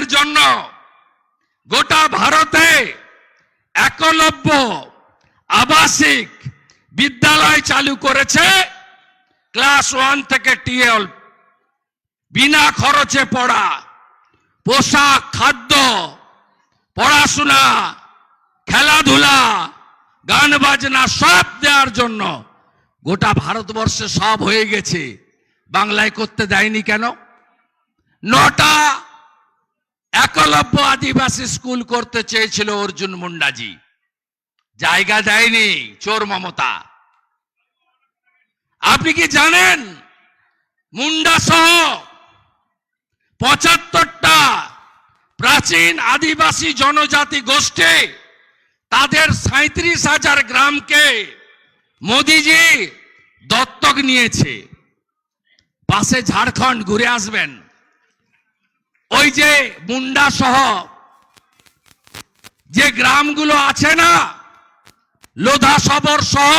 শিশুদের জন্য গোটা ভারতে একলব্য আবাসিক বিদ্যালয় চালু করেছে ক্লাস ওয়ান থেকে টুয়েলভ। বিনা খরচে পড়া পোশাক, খাদ্য, পড়াশোনা, খেলাধুলা, গান বাজনা সব দেওয়ার জন্য গোটা ভারতবর্ষে সব হয়ে গেছে। বাংলায় করতে দেয়নি কেন? নটা একলব্য আদিবাসী স্কুল করতে চেয়েছিল অর্জুন মুন্ডাজি। জায়গা দেয়নি চোর মমতা। আপনি কি জানেন? মুন্ডা সহ পঁচাত্তরটা প্রাচীন আদিবাসী জনজাতি গোষ্ঠী তাদের সাঁত্রিশ হাজার গ্রামকে মোদিজি দত্তক নিয়েছে। পাশে ঝাড়খণ্ড ঘুরে আসবেন। ওই যে মুন্ডা সহ যে গ্রামগুলো আছে না, লোধা সবর সহ,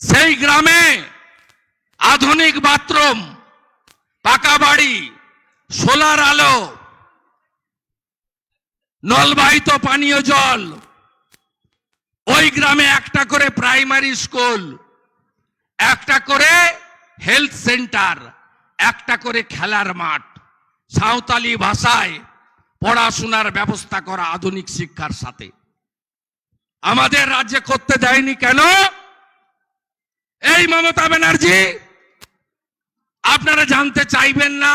সেই গ্রামে আধুনিক বাথরুম, পাকা বাড়ি, সোলার আলো, নলবাহিত পানীয় জল, ওই গ্রামে একটা করে প্রাইমারি স্কুল, একটা করে হেলথ সেন্টার, একটা করে খেলার মাঠ সাঁওতালি ভাষায় পড়াশোনার ব্যবস্থা করা আধুনিক শিক্ষার সাথে। আমাদের রাজ্যে করতে দেয়নি কেন? এই মমতা ব্যানার্জি, আপনারা জানতে চাইবেন না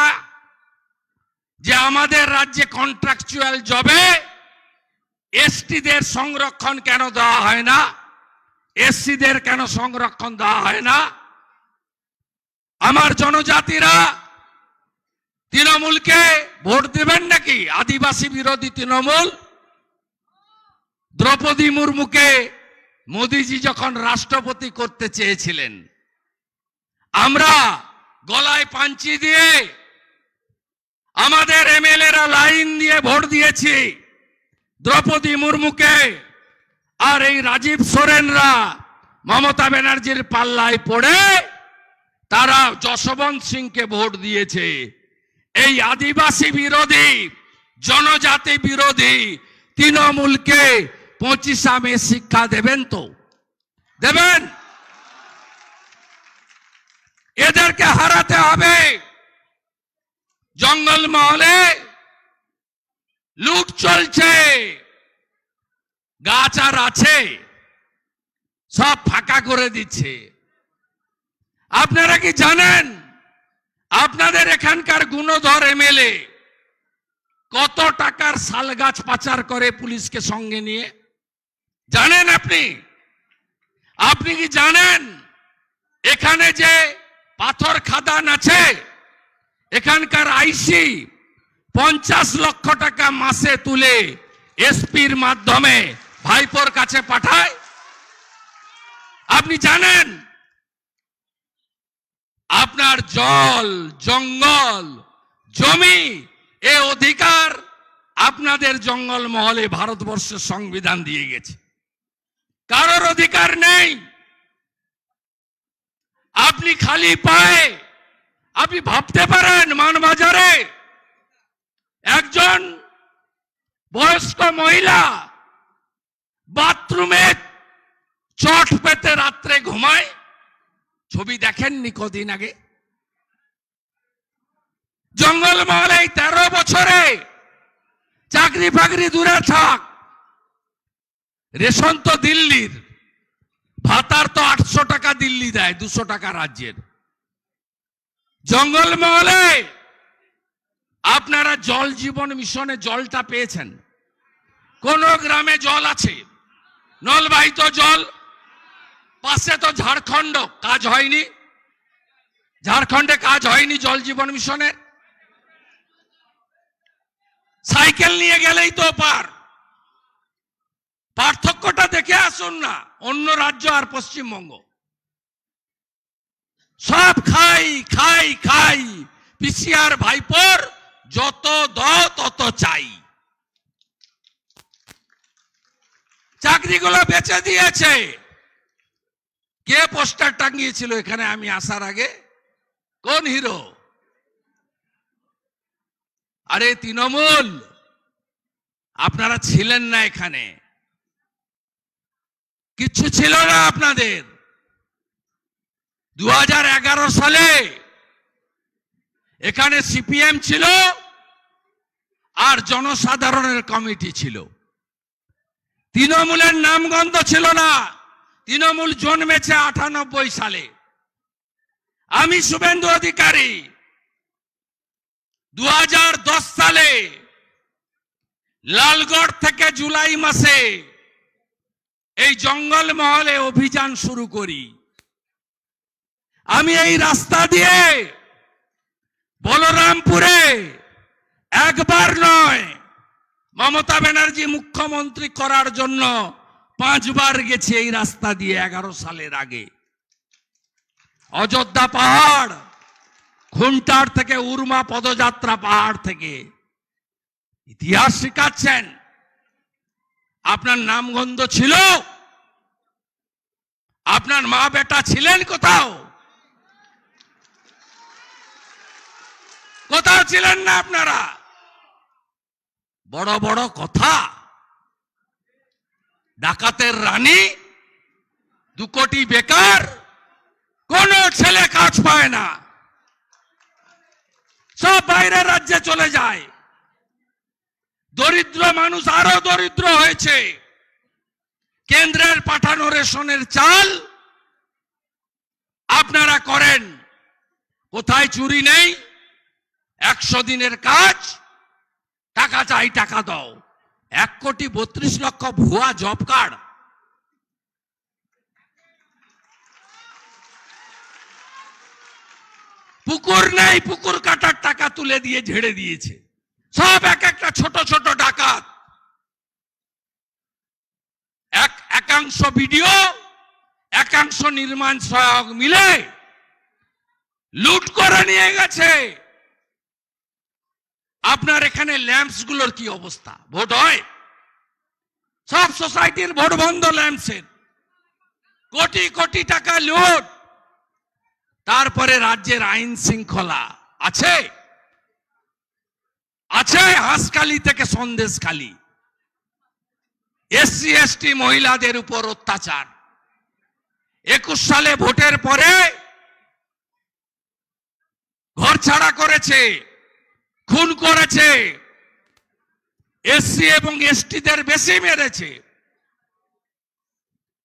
যে আমাদের রাজ্যে কন্ট্রাকচুয়াল জবে এসটিদের সংরক্ষণ কেন দেওয়া হয় না? এসসিদের কেন সংরক্ষণ দেওয়া হয় না? আমার জনজাতিরা তৃণমূলকে ভোট দেবেন নাকি? আদিবাসী বিরোধী তৃণমূল? দ্রৌপদী মুর্মুকে মোদিজি যখন রাষ্ট্রপতি করতে চেয়েছিলেন, আমরা গলায় পাঞ্চি দিয়ে আমাদের এমএলএরা লাইন দিয়ে ভোট দিয়েছি। দ্রৌপদী মুর্মুকে আর এই রাজীব সোরেনরা মমতা ব্যানার্জির পাল্লায় পড়ে তারা যশবন্ত সিংকে ভোট দিয়েছে। এই আদিবাসী বিরোধী, জনজাতি বিরোধী তৃণমূলকে পঁচিশা মে শিক্ষা দেবেন তো? দেবেন? এদেরকে হারাতে হবে। জঙ্গল মহলে লুট চলছে। গাছ আর আছে। সব ফাঁকা করে দিচ্ছে। আপনারা কি জানেন? আপনাদের এখানকার গুণধর এমএলএ কত টাকার শাল গাছ পাচার করে পুলিশকে সঙ্গে নিয়ে? জানেন আপনি? আপনি কি জানেন? এখানে যে পাথর খাদান আছে, এখানকার আইসি পঞ্চাশ লক্ষ টাকা মাসে তুলে এসপির মাধ্যমে ভাইপোর কাছে পাঠায়? আপনি জানেন? আপনার জল, জঙ্গল, জমি, এ অধিকার আপনাদের জঙ্গল মহলে ভারতবর্ষের সংবিধান দিয়ে গেছে। কারোর অধিকার নেই। আপনি খালি পায়ে, আপনি ভাবতে পারেন মানবাজারে একজন বয়স্ক মহিলা বাথরুমে চট পেতে রাত্রে ঘুমায় ছবি দেখেননি কদিন আগে? জঙ্গল মহলে এই তেরো বছরে চাকরি ফাকরি দূরে থাক। রেশন তো দিল্লির। ভাতার তো আটশো টাকা দিল্লি দেয়, দুশো টাকা রাজ্যের। জঙ্গল মহলে আপনারা জল জীবন মিশনে জলটা পেয়েছেন। কোন গ্রামে জল আছে? নলবাহিত জল পাশে তো ঝাড়খণ্ড, কাজ হয়নি। ঝাড়খণ্ডে কাজ হয়নি জল জীবন মিশনের সাইকেল নিয়ে গেলেই তো পার। পার্থক্যটা দেখে আসুন না, অন্য রাজ্য আর পশ্চিমবঙ্গ। সব খাই খাই খাই, পিসিআর ভাইপোর যত দ তত চাই। চাকরিগুলো বেচে দিয়েছে। কে পোস্টার টাঙিয়েছিল এখানে আমি আসার আগে? কোন হিরো? আরে তৃণমূল! আপনারা ছিলেন না এখানে। কিচ্ছু ছিল না আপনাদের। দু হাজার এগারো সালে এখানে সিপিএম ছিল আর জনসাধারণের কমিটি ছিল। তৃণমূলের নামগন্ধ ছিল না। তৃণমূল জন্মেছে আটানব্বই সালে। আমি শুভেন্দু অধিকারী। দু হাজার দশ সালে, লালগড় থেকে জুলাই মাসে এই জঙ্গল মহলে অভিযান শুরু করি। আমি এই রাস্তা দিয়ে বলরামপুরে একবার নয় মমতা ব্যানার্জি মুখ্যমন্ত্রী করার জন্য পাঁচবার গেছে এই রাস্তা দিয়ে এগারো সালের আগে। অযোধ্যা পাহাড়, খুন্টার থেকে উর্মা পদযাত্রা পাহাড় থেকে। ইতিহাস শেখাচ্ছেন। আপনার নামগন্ধ ছিল? আপনার মা বেটা ছিলেন কোথাও? কোথাও ছিলেন না আপনারা? বড় বড় কথা। ডাকাতের রানী, দু কোটি বেকার, কোন ছেলে কাজ পায় না। সব বাইরের রাজ্যে চলে যায়। দরিদ্র মানুষ আরও দরিদ্র হয়েছে। কেন্দ্রের পাঠানো রেশনের চাল আপনারা করেন। কোথায় চুরি নেই? একশো দিনের কাজ, টাকা চাই, টাকা দাও। এক কোটি বত্রিশ লক্ষ ভুয়া জব কার্ড। পুকুর নেই, পুকুর কাটার টাকা তুলে দিয়ে ঝেড়ে দিয়েছে। সব এক একটা ছোট ছোট ডাকাত। এক একাংশ ভিডিও একাংশ নির্মাণ সহায়ক মিলে লুট করে নিয়ে গেছে। আপনার এখানে ল্যাম্পসগুলোর কি অবস্থা? ভোট হয়? সব সোসাইটির ভোট বন্ধ ল্যাম্পসের। কোটি কোটি টাকা লুট। তারপরে রাজ্যের আইন শৃঙ্খলা। আছে? আছে হাঁসখালি থেকে সন্দেশখালি। এসসি, এসটি মহিলাদের উপর অত্যাচার। একুশ সালে ভোটের পরে ঘর ছাড়া করেছে। খুন করেছে। এসসি এবং এসটিদের বেশি মেরেছে।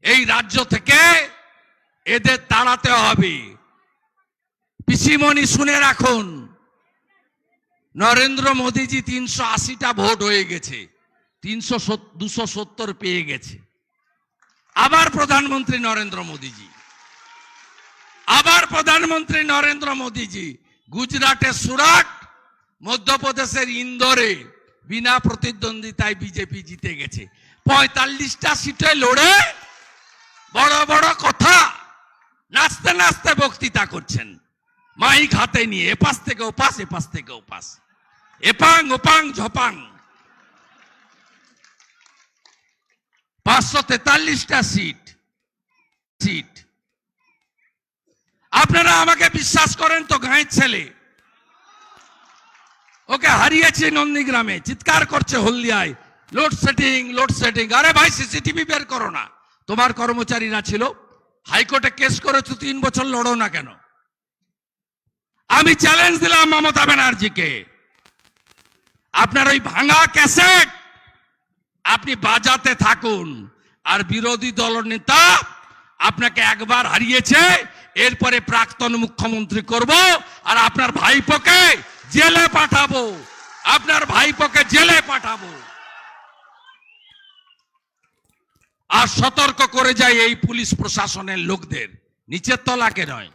এই রাজ্য থেকে এদের তাড়াতে হবে। পিসিমণি শুনে রাখুন, নরেন্দ্র মোদীজি তিনশো আশিটা ভোট হয়ে গেছে, তিনশো দুশো সত্তর পেয়ে গেছে। আবার প্রধানমন্ত্রী নরেন্দ্র মোদীজি, আবার প্রধানমন্ত্রী নরেন্দ্র মোদীজি, গুজরাটের সুরাট মধ্যপ্রদেশের ইন্দোরে বিনা প্রতিদ্বন্দ্বিতায় বিজেপি জিতে গেছে। পঁয়তাল্লিশটা সিটে লড়ে বড় বড় কথা নাচতে নাচতে বক্তৃতা করছেন। মাইক হাতে নিয়ে এপাশ থেকে ওপাশ, এপাশ থেকে ওপাশ। এপাং, ওপাং, ঝপাং। পাঁচশো তেতাল্লিশটা সিট সিট। আপনারা আমাকে বিশ্বাস করেন তো গাঁয়ের ছেলে? ওকে হারিয়েছে নন্দীগ্রামে, চিৎকার করছে হলদিয়ায়। লোডশেডিং লোডশেডিং আরে ভাই সিসিটিভি বের করো না। তোমার কর্মচারীরা ছিল। হাইকোর্টে কেস করেছ, তিন বছর লড়ো না কেন? আমি চ্যালেঞ্জ দিলাম মমতা ব্যানার্জিকে। আপনার ওই ভাঙা ক্যাসেট আপনি বাজাতে থাকুন। আর বিরোধী দল নেতা আপনাকে একবার হারিয়েছে, এরপরে প্রাক্তন মুখ্যমন্ত্রী করব, আর আপনার ভাইপোকে জেলে পাঠাবো। আপনার ভাইপোকে জেলে পাঠাবো। আর সতর্ক করে যায় এই পুলিশ প্রশাসনের লোকদের। নিচের তলাকে নয়।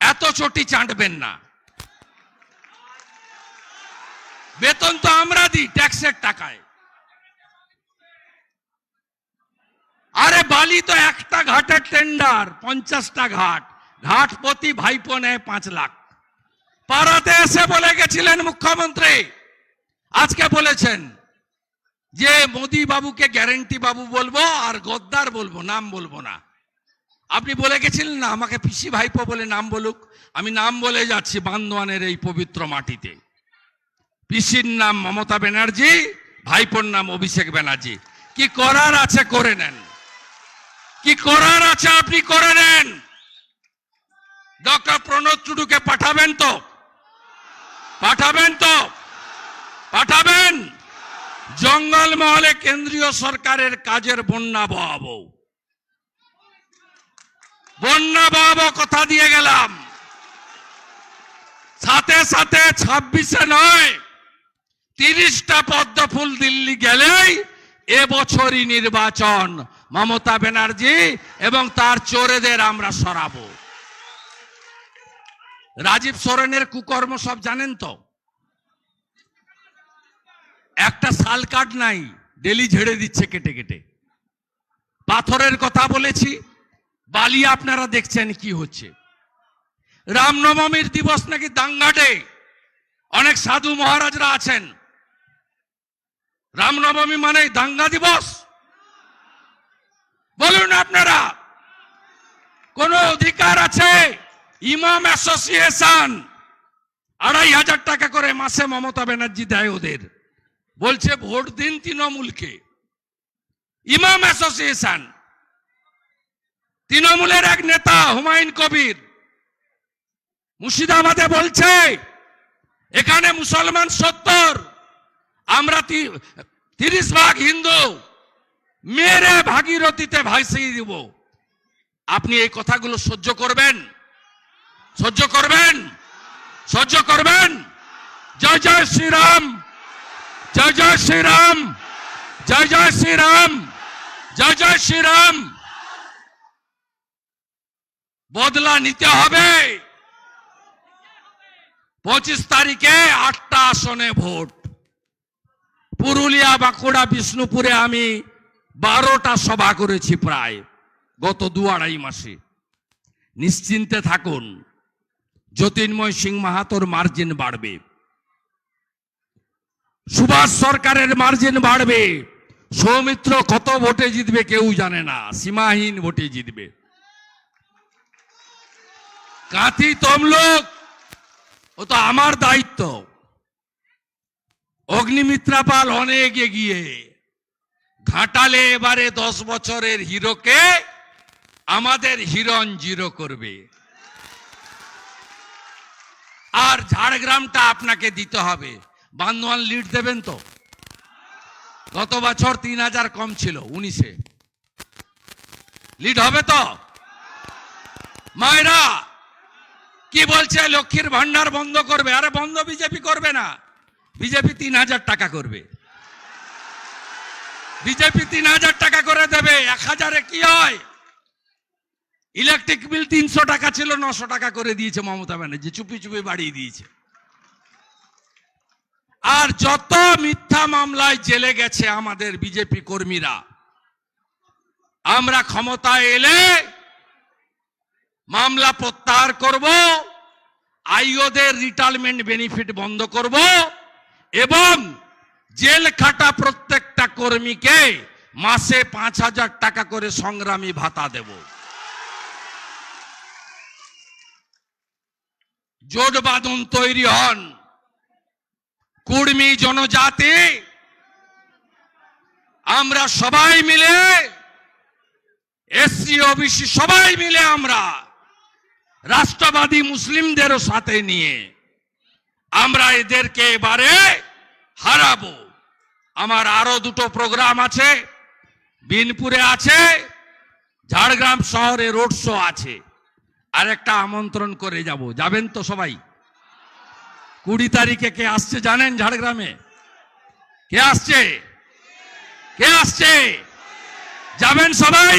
এত চটি চাঁটবেন না। বেতন তো আমরা দিই ট্যাক্সের টাকায়। আরে বালি তো একটা ঘাটের টেন্ডার পঞ্চাশটা ঘাট। ঘাট প্রতি ভাইপো নেয় পাঁচ লাখ। পাড়াতে এসে বলে গেছিলেন মুখ্যমন্ত্রী। আজকে বলেছেন যে মোদি বাবুকে গ্যারেন্টি বাবু বলব আর গদ্দার বলব, নাম বলব না। আপনি বলে গেছিলেন না, আমাকে পিসি ভাইপো বলে নাম বলুক। আমি নাম বলে যাচ্ছি বান্দোয়ানের এই পবিত্র মাটিতে। পিসির নাম মমতা ব্যানার্জি, ভাইপোর নাম অভিষেক ব্যানার্জি। কি করার আছে করে নেন। কি করার আছে আপনি করে নেন। ডক্টর প্রণব টুডুকে পাঠাবেন তো। পাঠাবেন তো? পাঠাবেন? জঙ্গলমহলে কেন্দ্রীয় সরকারের কাজের বন্যা বহাবো। বন্যা বহাবো কথা দিয়ে গেলাম। সাথে সাথে ছাব্বিশে নয়, তিরিশটা পদ্ম ফুল দিল্লি গেলেই এবছরই নির্বাচন। মমতা ব্যানার্জি এবং তার চোরেদের আমরা সরাবো। রাজীব সোরেনের কুকর্ম সব জানেন তো? একটা শাল কাঠ নাই, ডেলি ঝেড়ে দিচ্ছে কেটে কেটে। পাথরের কথা বলেছি, বালি আপনারা দেখছেন কি হচ্ছে। রামনবমীর দিবস নাকি দাঙ্গাটে? অনেক সাধু মহারাজরা আছেন। রামনবমী মানে দাঙ্গা দিবস। বলুন আপনারা, কোন অধিকার আছে? ইমাম অ্যাসোসিয়েশন আড়াই হাজার টাকা করে মাসে মমতা ব্যানার্জি দেয় ওদের। বলছে ভোট দিন তৃণমূলকে। ইমাম অ্যাসোসিয়েশন, তৃণমূলের এক নেতা হুমায়ুন কবির মুর্শিদাবাদে বলছে, এখানে মুসলমান সত্তর, আমরা তিরিশ ভাগ হিন্দু, মেরে ভাগীরথীতে ভাসিয়ে দিব। আপনি এই কথাগুলো সহ্য করবেন? সহ্য করবেন? সহ্য করবেন? জয় জয় শ্রীরাম। জয় জয় শ্রীরাম। জয় জয় শ্রীরাম। জয় জয় শ্রীরাম। বদলা নিতে হবে। পঁচিশ তারিখে আটটা আসনে ভোট। পুরুলিয়া, বাঁকুড়া, বিষ্ণুপুরে আমি বারোটা সভা করেছি প্রায়, গত দু আড়াই মাসে। নিশ্চিন্তে থাকুন। জ্যোতির্ময় সিং মাহাতোর মার্জিন বাড়বে। সুভাষ সরকারের মার্জিন বাড়বে। সৌমিত্র কত ভোটে জিতবে কেউ জানে না, সীমাহীন ভোটে জিতবে। কাঁথি তমলুক, ও তো আমার দায়িত্ব। অগ্নিমিত্রা পাল অনেক এগিয়ে। ঘাটালে এবারে দশ বছরের হিরোকে আমাদের হিরণ জিরো করবে। আর ঝাড়গ্রামটা আপনাকে দিতে হবে। বান্দোয়ান লিড দেবেন তো? গত বছর তিন হাজার কম ছিল, উনিশে। লিড হবে তো? মায়েরা, কি বলছে? লক্ষ্মীর ভান্ডার বন্ধ করবে। আরে বন্ধ বিজেপি করবে না। বিজেপি তিন হাজার টাকা করবে। বিজেপি তিন হাজার টাকা করে দেবে। এক হাজারে কি হয়? ইলেকট্রিক বিল তিনশো টাকা ছিল, নশো টাকা করে দিয়েছে মমতা ব্যানার্জি, চুপি চুপি বাড়িয়ে দিয়েছে। আর যত মিথ্যা মামলায় জেলে গেছে আমাদের বিজেপি কর্মীরা, আমরা ক্ষমতায় এলে মামলা প্রত্যাহার করব, আইওদের রিটায়ারমেন্ট বেনিফিট বন্ধ করব, এবং জেল খাটা প্রত্যেকটা কর্মীকে মাসে পাঁচ হাজার টাকা করে সংগ্রামী ভাতা দেব। জোট বাঁধন তৈরি হন। কুর্মী জনজাতি, আমরা সবাই মিলে, এসসি ওবিসি সবাই মিলে আমরা রাষ্ট্রবাদী মুসলিমদেরও সাথে নিয়ে আমরা এদেরকে এবারে হারাবো। আমার আরও দুটো প্রোগ্রাম আছে, বিনপুরে আছে, ঝাড়গ্রাম শহরে রোড শো আছে। আর একটা আমন্ত্রণ করে যাব। যাবেন তো সবাই? কুড়ি তারিখে কে আসছে জানেন ঝাড়গ্রামে? কে আসছে? কে আসছে? যাবেন সবাই?